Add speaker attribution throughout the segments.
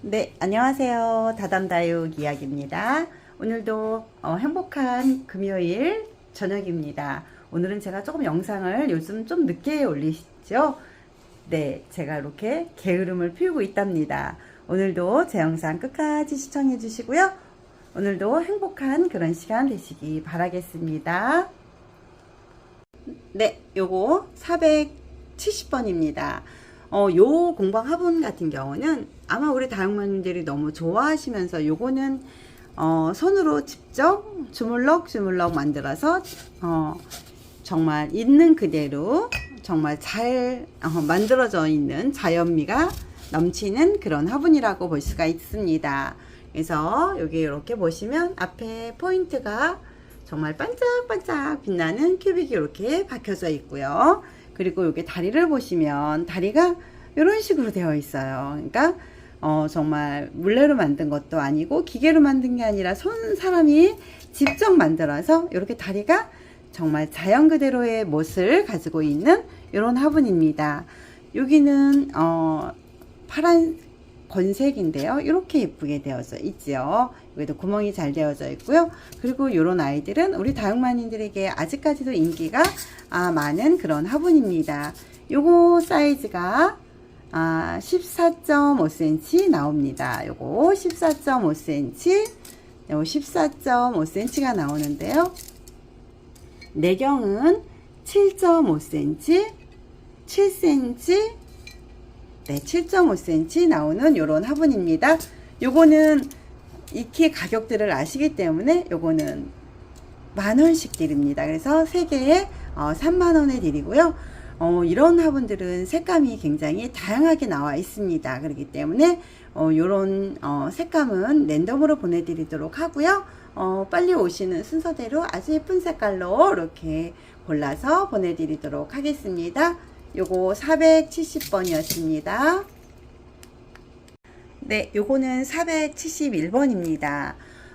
Speaker 1: 네, 안녕하세요. 다담다육 이야기입니다. 오늘도 어, 행복한 금요일 저녁입니다. 오늘은 제가 조금 영상을 요즘 좀 늦게 올리시죠? 네, 제가 이렇게 게으름을 피우고 있답니다. 오늘도 제 영상 끝까지 시청해 주시고요. 오늘도 행복한 그런 시간 되시기 바라겠습니다. 네, 요거 470번입니다. 어, 요 공방 화분 같은 경우는 아마 우리 다육마님들이 너무 좋아하시면서 요거는 어, 손으로 직접 주물럭 주물럭 만들어서 어, 정말 있는 그대로 정말 잘 어, 만들어져 있는 자연미가 넘치는 그런 화분이라고 볼 수가 있습니다. 그래서 여기 이렇게 보시면 앞에 포인트가 정말 반짝반짝 빛나는 큐빅이 이렇게 박혀져 있고요. 그리고 여기 다리를 보시면 다리가 이런 식으로 되어 있어요. 그러니까 어, 정말 물레로 만든 것도 아니고 기계로 만든 게 아니라 손 사람이 직접 만들어서 이렇게 다리가 정말 자연 그대로의 멋을 가지고 있는 이런 화분입니다. 여기는 어, 파란 건색인데요. 이렇게 예쁘게 되어져 있지요. 여기도 구멍이 잘 되어져 있고요. 그리고 이런 아이들은 우리 다육마님들에게 아직까지도 인기가 아, 많은 그런 화분입니다. 요거 사이즈가 아, 14.5cm 나옵니다. 요거 14.5cm, 요거 14.5cm가 나오는데요. 내경은 7.5cm, 7cm, 네, 7.5cm 나오는 요런 화분입니다. 요거는 익히 가격들을 아시기 때문에 요거는 만원씩 드립니다. 그래서 3개에 어, 3만원에 드리고요. 어, 이런 화분들은 색감이 굉장히 다양하게 나와 있습니다. 그렇기 때문에 어, 요런 어, 색감은 랜덤으로 보내드리도록 하고요. 어, 빨리 오시는 순서대로 아주 예쁜 색깔로 이렇게 골라서 보내드리도록 하겠습니다. 요거 470번이었습니다. 네, 요거는 471번입니다.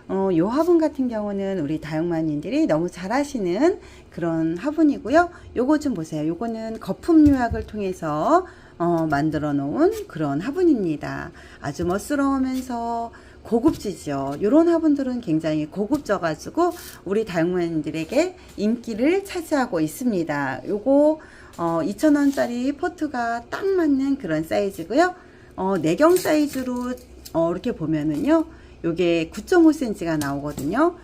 Speaker 1: 어, 요 화분 같은 경우는 우리 다육마님들이 너무 잘 하시는 그런 화분이고요. 요거 좀 보세요. 요거는 거품 유학을 통해서 어, 만들어 놓은 그런 화분입니다. 아주 멋스러우면서 고급지죠. 요런 화분들은 굉장히 고급져 가지고 우리 다육마님들에게 인기를 차지하고 있습니다. 요거 어, 2,000원짜리 포트가 딱 맞는 그런 사이즈고요. 어, 내경 사이즈로 어, 이렇게 보면은요. 요게 9.5cm가 나오거든요.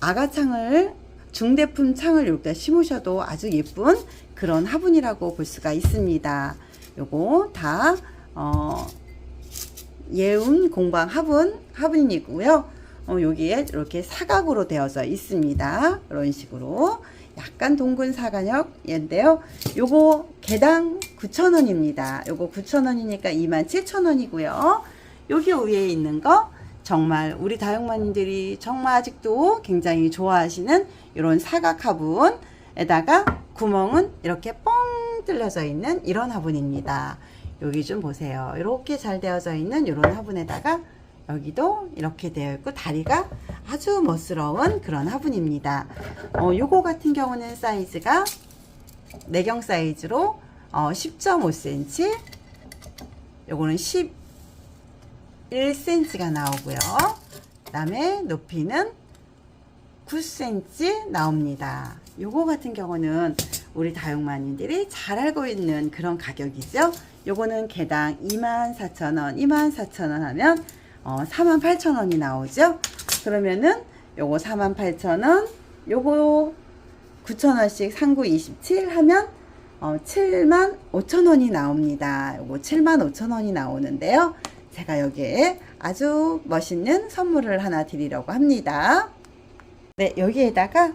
Speaker 1: 아가창을 중대품 창을 이렇게 심으셔도 아주 예쁜 그런 화분이라고 볼 수가 있습니다. 요거 다 어, 예운 공방 화분 화분이고요. 어, 여기에 이렇게 사각으로 되어져 있습니다. 이런 식으로 약간 동근 사각형인데요. 요거 개당 9,000원입니다. 요거 9,000원이니까 27,000원이고요. 여기 위에 있는 거 정말 우리 다육마님들이 정말 아직도 굉장히 좋아하시는 이런 사각 화분에다가 구멍은 이렇게 뻥 뚫려져 있는 이런 화분입니다. 여기 좀 보세요. 이렇게 잘 되어져 있는 이런 화분에다가 여기도 이렇게 되어 있고 다리가 아주 멋스러운 그런 화분입니다. 어, 요거 같은 경우는 사이즈가 내경 사이즈로 어, 10.5cm 요거는 11cm가 나오고요. 그 다음에 높이는 9cm 나옵니다. 요거 같은 경우는 우리 다육마님들이 잘 알고 있는 그런 가격이죠. 요거는 개당 24,000원, 24,000원 하면 어, 48,000원이 나오죠. 그러면은 요거 48,000원, 요거 9,000원씩 상구 27 하면 어, 7만 5천원이 나옵니다. 요거 7만 5천원이 나오는데요. 제가 여기에 아주 멋있는 선물을 하나 드리려고 합니다. 네, 여기에다가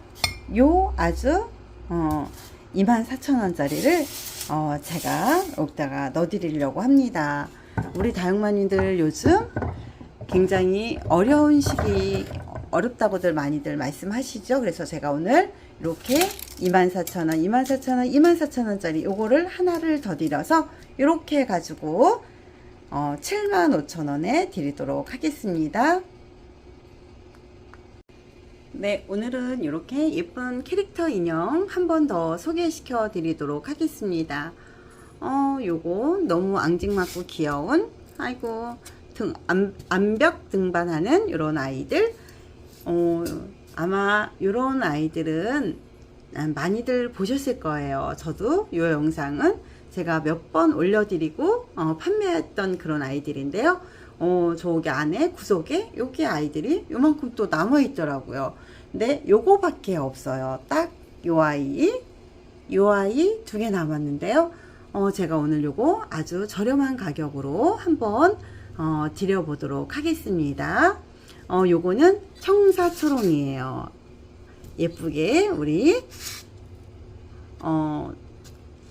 Speaker 1: 요 아주 어, 24,000원짜리를 어, 제가 여기다가 넣어드리려고 합니다. 우리 다육마님들 요즘 굉장히 어려운 시기 어렵다고들 많이들 말씀하시죠. 그래서 제가 오늘 이렇게 24,000원, 24,000원, 24,000원짜리 요거를 하나를 더 드려서 이렇게 해가지고 어, 75,000원에 드리도록 하겠습니다. 네, 오늘은 이렇게 예쁜 캐릭터 인형 한 번 더 소개시켜 드리도록 하겠습니다. 어, 요거 너무 앙증맞고 귀여운, 아이고, 등, 암, 암벽 등반하는 이런 아이들. 어, 아마 이런 아이들은 많이들 보셨을 거예요. 저도 이 영상은 제가 몇 번 올려드리고 어, 판매했던 그런 아이들인데요. 어, 저기 안에 구석에 여기 아이들이 요만큼 또 남아 있더라고요. 근데 요거밖에 없어요. 딱 요 아이, 요 아이 두 개 남았는데요. 어, 제가 오늘 요거 아주 저렴한 가격으로 한번 어, 드려보도록 하겠습니다. 어, 요거는 청사초롱이에요. 예쁘게 우리 어,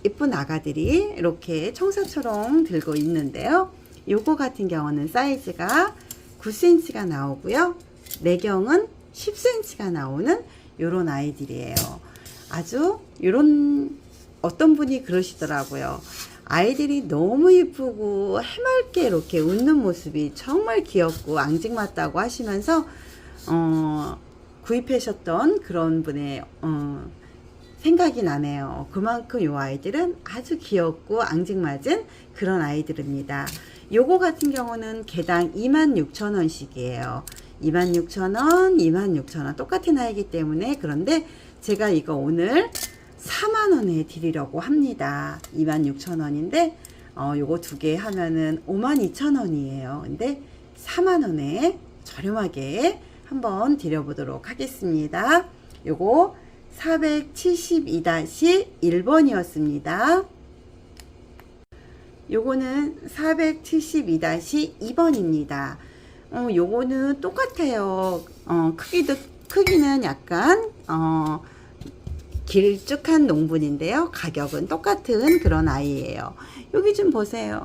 Speaker 1: 예쁜 아가들이 이렇게 청사초롱 들고 있는데요. 요거 같은 경우는 사이즈가 9cm가 나오고요. 내경은 10cm가 나오는 요런 아이들이에요. 아주 요런 어떤 분이 그러시더라고요. 아이들이 너무 예쁘고 해맑게 이렇게 웃는 모습이 정말 귀엽고 앙증맞다고 하시면서 어, 구입하셨던 그런 분의 어, 생각이 나네요. 그만큼 요 아이들은 아주 귀엽고 앙증맞은 그런 아이들입니다. 요거 같은 경우는 개당 26,000원씩이에요. 26,000원, 26,000원 똑같은 아이기 때문에 그런데 제가 이거 오늘 4만원에 드리려고 합니다. 26,000원인데 어, 요거 두 개 하면은 52,000원이에요. 근데 4만원에 저렴하게 한번 드려보도록 하겠습니다. 요거 472-1번이었습니다. 요거는 472-2번입니다. 어, 요거는 똑같아요. 어, 크기도, 크기는 약간, 어, 길쭉한 농분인데요. 가격은 똑같은 그런 아이예요. 여기 좀 보세요.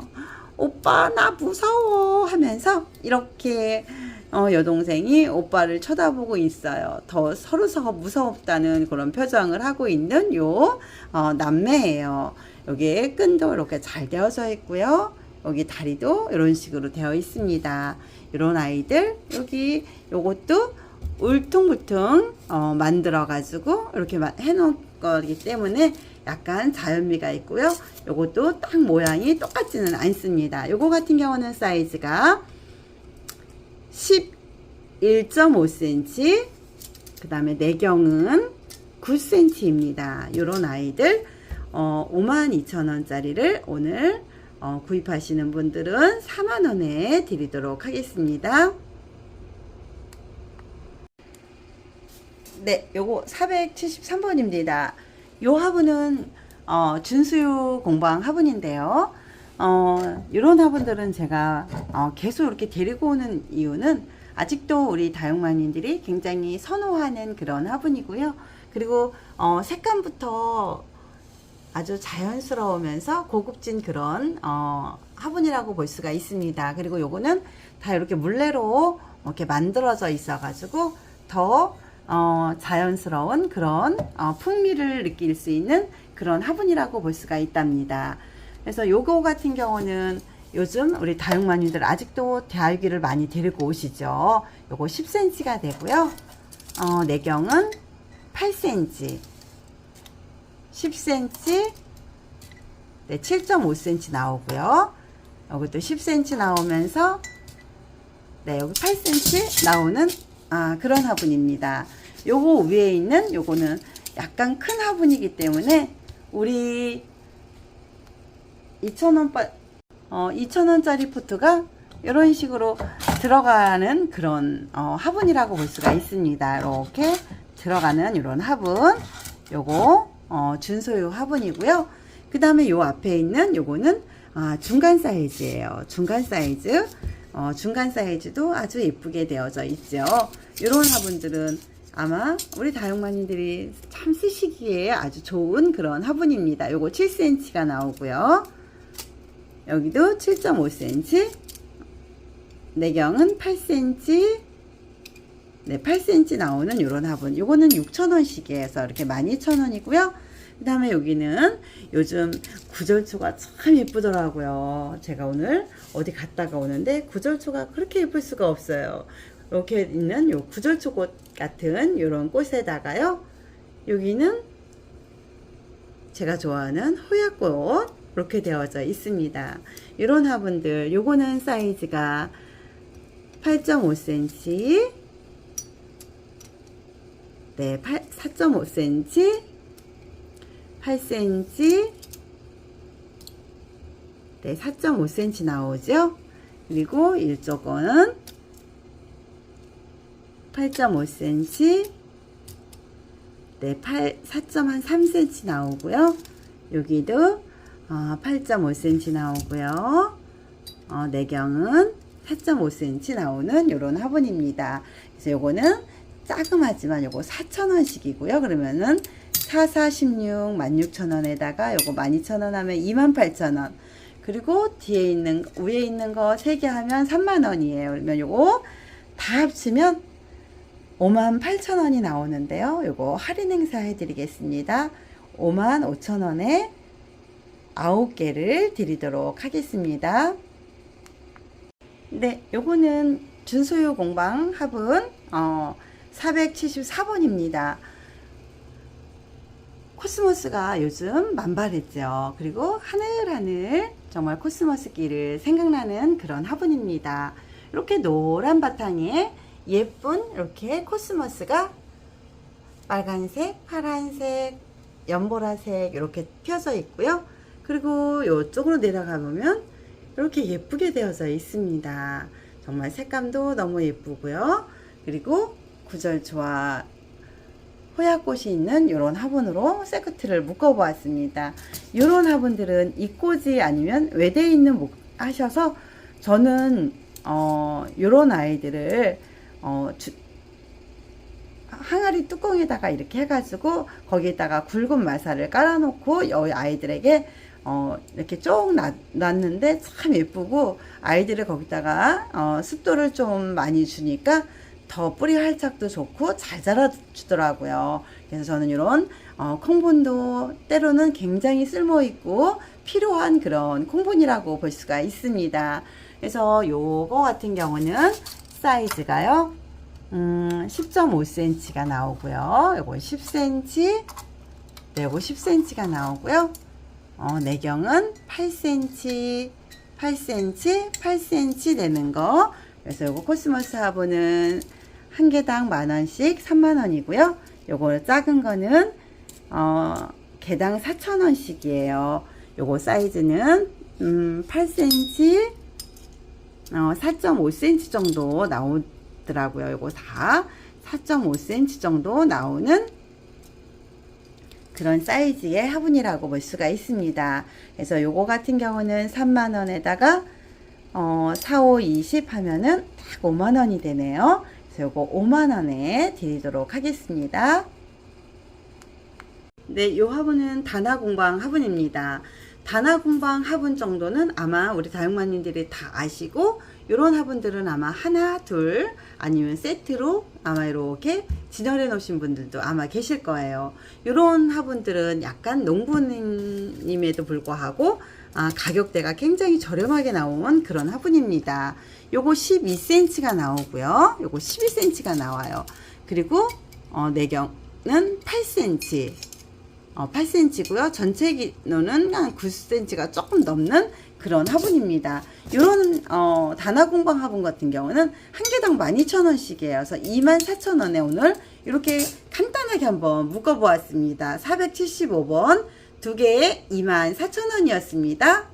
Speaker 1: 오빠, 나 무서워 하면서 이렇게 어, 여동생이 오빠를 쳐다보고 있어요. 더 서로 서로 무섭다는 그런 표정을 하고 있는 요 어, 남매예요. 여기에 끈도 이렇게 잘 되어져 있고요. 여기 다리도 이런 식으로 되어 있습니다. 이런 아이들 여기 요것도 울퉁불퉁 어, 만들어 가지고 이렇게 해놓은 거기 때문에 약간 자연미가 있고요. 요것도 딱 모양이 똑같지는 않습니다. 요거 같은 경우는 사이즈가 11.5cm 그 다음에 내경은 9cm입니다. 요런 아이들 어, 52,000원짜리를 오늘 어, 구입하시는 분들은 4만원에 드리도록 하겠습니다. 네, 요거 473번입니다. 요 화분은 어, 준수유 공방 화분인데요. 어, 이런 화분들은 제가 어, 계속 이렇게 데리고 오는 이유는 아직도 우리 다육마님들이 굉장히 선호하는 그런 화분이고요. 그리고 어, 색감부터 아주 자연스러우면서 고급진 그런 어, 화분이라고 볼 수가 있습니다. 그리고 요거는 다 이렇게 물레로 이렇게 만들어져 있어 가지고 더 어, 자연스러운 그런 어, 풍미를 느낄 수 있는 그런 화분이라고 볼 수가 있답니다. 그래서 요거 같은 경우는 요즘 우리 다육마님들 아직도 대알기를 많이 데리고 오시죠. 요거 10cm가 되고요. 어, 내경은 8cm, 10cm, 네, 7.5cm 나오고요. 여기도 10cm 나오면서 네, 여기 8cm 나오는 아, 그런 화분입니다. 요거 위에 있는 요거는 약간 큰 화분이기 때문에 우리 2,000원 빠, 어, 2,000원짜리 포트가 이런 식으로 들어가는 그런 어, 화분이라고 볼 수가 있습니다. 이렇게 들어가는 이런 화분. 요거 어, 준소유 화분이고요. 그 다음에 요 앞에 있는 요거는 아, 중간 사이즈예요. 중간 사이즈. 어, 중간 사이즈도 아주 예쁘게 되어져 있죠. 이런 화분들은 아마 우리 다육마님들이 참 쓰시기에 아주 좋은 그런 화분입니다. 요거 7cm가 나오고요. 여기도 7.5cm. 내경은 8cm. 네, 8cm 나오는 요런 화분. 요거는 6,000원씩이에서 이렇게 12,000원이고요. 그 다음에 여기는 요즘 구절초가 참 예쁘더라고요. 제가 오늘 어디 갔다가 오는데 구절초가 그렇게 예쁠 수가 없어요. 이렇게 있는 요 구절초 꽃 같은 이런 꽃에다가요. 여기는 제가 좋아하는 호약꽃 이렇게 되어져 있습니다. 이런 화분들 요거는 사이즈가 8.5cm 네, 8, 4.5cm 8cm 네, 4.5cm 나오죠? 그리고 이쪽은 8.5cm 네, 8, 4.3cm 나오고요. 여기도 어, 8.5cm 나오고요. 어, 내경은 4.5cm 나오는 이런 화분입니다. 그래서 요거는 자그마지만 요거 4,000원씩이고요. 그러면은 4, 4, 16, 16,000원에다가 요거 12,000원 하면 28,000원. 그리고 뒤에 있는, 위에 있는 거 3개 하면 3만원이에요. 그러면 요거 다 합치면 5만 8천 원이 나오는데요. 요거 할인 행사 해드리겠습니다. 5만 5천 원에 9개를 드리도록 하겠습니다. 네, 요거는 준소유 공방 화분 어, 474번입니다. 코스모스가 요즘 만발했죠. 그리고 하늘하늘 정말 코스모스길을 생각나는 그런 화분입니다. 이렇게 노란 바탕에 예쁜 이렇게 코스모스가 빨간색, 파란색, 연보라색 이렇게 펴져 있고요. 그리고 이쪽으로 내려가 보면 이렇게 예쁘게 되어져 있습니다. 정말 색감도 너무 예쁘고요. 그리고 구절초와 호야꽃이 있는 이런 화분으로 세트를 묶어 보았습니다. 이런 화분들은 이꽂이 아니면 외대에 있는 목 하셔서 저는 어 이런 아이들을 어 주, 항아리 뚜껑에다가 이렇게 해가지고 거기에다가 굵은 마사를 깔아놓고 여기 아이들에게 어, 이렇게 쭉 놨, 놨는데 참 예쁘고 아이들을 거기다가 어, 습도를 좀 많이 주니까 더 뿌리 활착도 좋고 잘 자라주더라고요. 그래서 저는 이런 어, 콩분도 때로는 굉장히 쓸모 있고 필요한 그런 콩분이라고 볼 수가 있습니다. 그래서 요거 같은 경우는 사이즈가요. 음, 10.5cm가 나오고요. 요거 10cm, 네, 요거 10cm가 나오고요. 어, 내경은 8cm, 8cm, 8cm 되는 거. 그래서 요거 코스모스 화분은 한 개당 만 원씩 3만 원이고요. 요거 작은 거는 어, 개당 4천 원씩이에요. 요거 사이즈는 음, 8cm, 어, 4.5cm 정도 나오더라고요. 요거 다 4.5cm 정도 나오는 그런 사이즈의 화분이라고 볼 수가 있습니다. 그래서 요거 같은 경우는 3만원에다가 어, 4, 5, 20 하면은 딱 5만원이 되네요. 요거 5만원에 드리도록 하겠습니다. 네, 요 화분은 다나공방 화분입니다. 다나공방 화분 정도는 아마 우리 다육마님들이 다 아시고 요런 화분들은 아마 하나, 둘 아니면 세트로 아마 이렇게 진열해 놓으신 분들도 아마 계실 거예요. 요런 화분들은 약간 농부님에도 불구하고 아, 가격대가 굉장히 저렴하게 나온 그런 화분입니다. 요거 12cm가 나오고요. 요거 12cm가 나와요. 그리고 어, 내경은 8cm. 어, 8cm고요. 전체 기노는 한 9cm가 조금 넘는 그런 화분입니다. 이런 어, 단화공방 화분 같은 경우는 한 개당 12,000원씩이에요. 그래서 24,000원에 오늘 이렇게 간단하게 한번 묶어보았습니다. 475번 두 개에 24,000원이었습니다.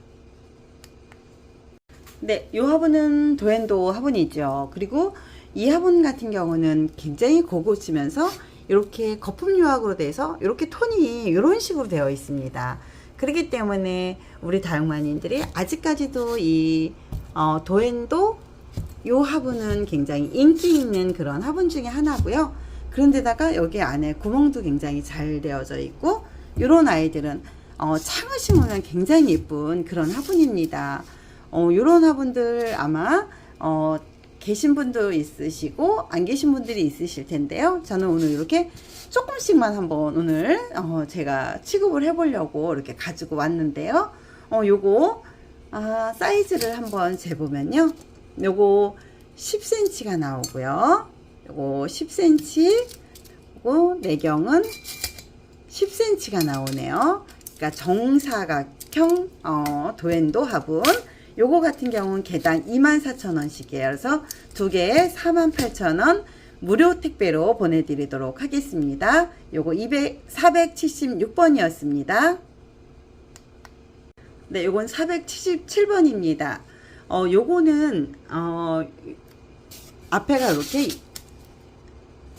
Speaker 1: 네, 이 화분은 도엔도 화분이죠. 그리고 이 화분 같은 경우는 굉장히 고급지면서 이렇게 거품 유학으로 돼서 이렇게 톤이 이런 식으로 되어 있습니다. 그렇기 때문에 우리 다육마님들이 아직까지도 이 어, 도엔도 요 화분은 굉장히 인기 있는 그런 화분 중에 하나고요. 그런데다가 여기 안에 구멍도 굉장히 잘 되어져 있고 이런 아이들은 어, 창을 심으면 굉장히 예쁜 그런 화분입니다. 어, 이런 화분들 아마 어, 계신 분도 있으시고 안 계신 분들이 있으실 텐데요. 저는 오늘 이렇게 조금씩만 한번 오늘 어, 제가 취급을 해보려고 이렇게 가지고 왔는데요. 어, 요거 아, 사이즈를 한번 재보면요. 요거 10cm가 나오고요. 요거 10cm, 그리고 내경은 10cm가 나오네요. 그러니까 정사각형 어, 도엔도 화분. 요거 같은 경우는 개당 24,000원씩이에요. 그래서 두 개에 48,000원 무료 택배로 보내드리도록 하겠습니다. 요거 200, 476번이었습니다. 네, 요건 477번입니다. 어, 요거는, 어, 앞에가 이렇게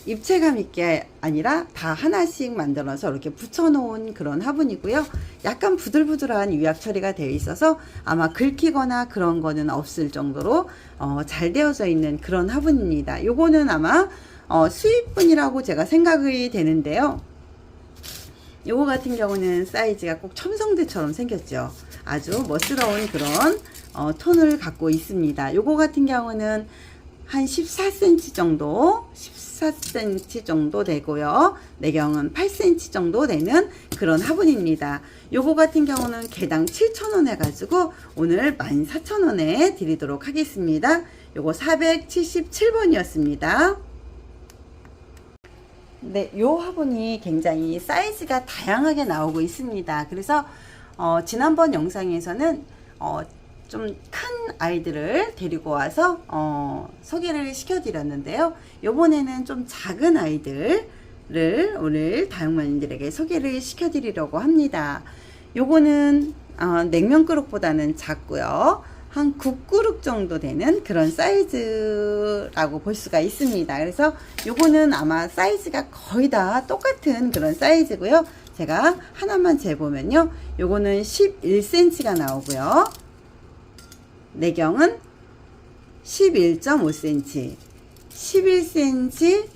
Speaker 1: 입체감 있게 아니라 다 하나씩 만들어서 이렇게 붙여놓은 그런 화분이고요. 약간 부들부들한 유약 처리가 되어 있어서 아마 긁히거나 그런 거는 없을 정도로 어, 잘 되어져 있는 그런 화분입니다. 요거는 아마 어, 수입분이라고 제가 생각이 되는데요. 요거 같은 경우는 사이즈가 꼭 첨성대처럼 생겼죠. 아주 멋스러운 그런 어, 톤을 갖고 있습니다. 요거 같은 경우는 한 14cm 정도, 14cm 정도 되고요. 내경은 8cm 정도 되는 그런 화분입니다. 요거 같은 경우는 개당 7,000원 해가지고 오늘 14,000원에 드리도록 하겠습니다. 요거 477번이었습니다. 네, 요 화분이 굉장히 사이즈가 다양하게 나오고 있습니다. 그래서 어, 지난번 영상에서는 어, 좀 큰 아이들을 데리고 와서 어, 소개를 시켜드렸는데요. 요번에는 좀 작은 아이들을 오늘 다육마님들에게 소개를 시켜드리려고 합니다. 요거는 어, 냉면 그릇보다는 작고요. 한 9그릇 정도 되는 그런 사이즈라고 볼 수가 있습니다. 그래서 요거는 아마 사이즈가 거의 다 똑같은 그런 사이즈고요. 제가 하나만 재보면요. 요거는 11cm가 나오고요. 내경은 11.5cm, 11cm,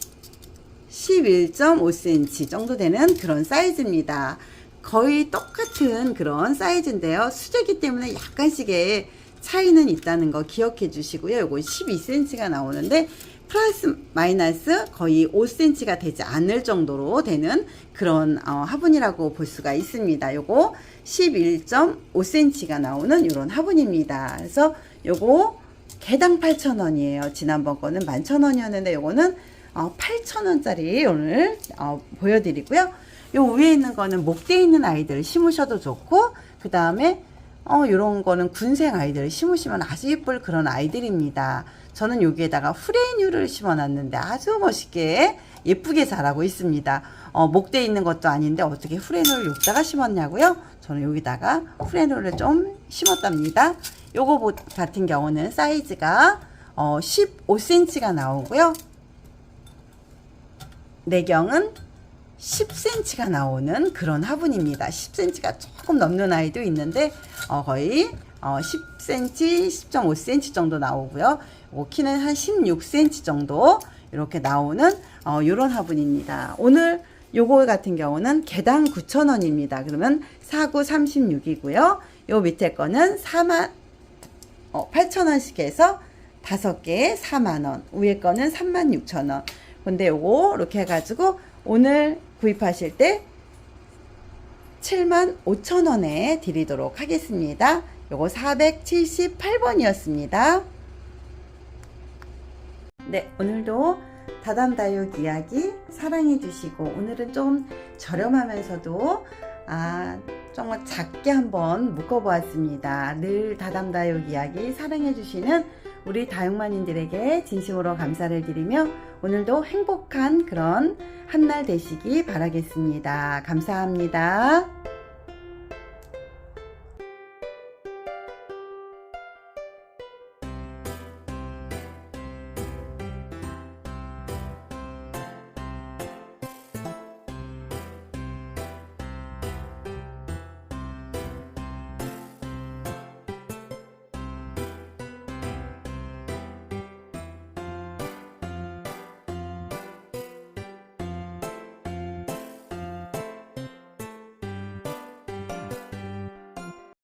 Speaker 1: 11.5cm 정도 되는 그런 사이즈입니다. 거의 똑같은 그런 사이즈인데요. 수제기 때문에 약간씩의 차이는 있다는 거 기억해 주시고요. 요거 12cm가 나오는데 플러스 마이너스 거의 5cm가 되지 않을 정도로 되는 그런 어, 화분이라고 볼 수가 있습니다. 요거 11.5cm가 나오는 이런 화분입니다. 그래서 요거 개당 8,000원이에요. 지난번 거는 11,000원이었는데 요거는 어, 8,000원짜리 오늘 어, 보여드리고요. 요 위에 있는 거는 목대에 있는 아이들 심으셔도 좋고 그 다음에 어, 요런 거는 군생 아이들을 심으시면 아주 예쁠 그런 아이들입니다. 저는 여기에다가 후레뉴를 심어놨는데 아주 멋있게 예쁘게 자라고 있습니다. 어, 목대에 있는 것도 아닌데 어떻게 후레뉴를 여기다가 심었냐고요? 저는 여기다가 후레뉴를 좀 심었답니다. 요거 같은 경우는 사이즈가 어, 15cm가 나오고요. 내경은 10cm가 나오는 그런 화분입니다. 10cm가 조금 넘는 아이도 있는데 어, 거의 어, 10cm, 10.5cm 정도 나오고요. 키는 한 16cm 정도 이렇게 나오는 어, 이런 화분입니다. 오늘 요거 같은 경우는 개당 9,000원입니다. 그러면 49 36이고요. 요 밑에 거는 4만 어, 8,000원씩 해서 5개에 4만원. 위에 거는 36,000원. 근데 요거 이렇게 해가지고 오늘 구입하실 때 7만 5천 원에 드리도록 하겠습니다. 요거 478번이었습니다. 네, 오늘도 다담다육 이야기 사랑해 주시고 오늘은 좀 저렴하면서도 아 정말 작게 한번 묶어보았습니다. 늘 다담다육 이야기 사랑해 주시는 우리 다육마님들에게 진심으로 감사를 드리며 오늘도 행복한 그런 한날 되시기 바라겠습니다. 감사합니다.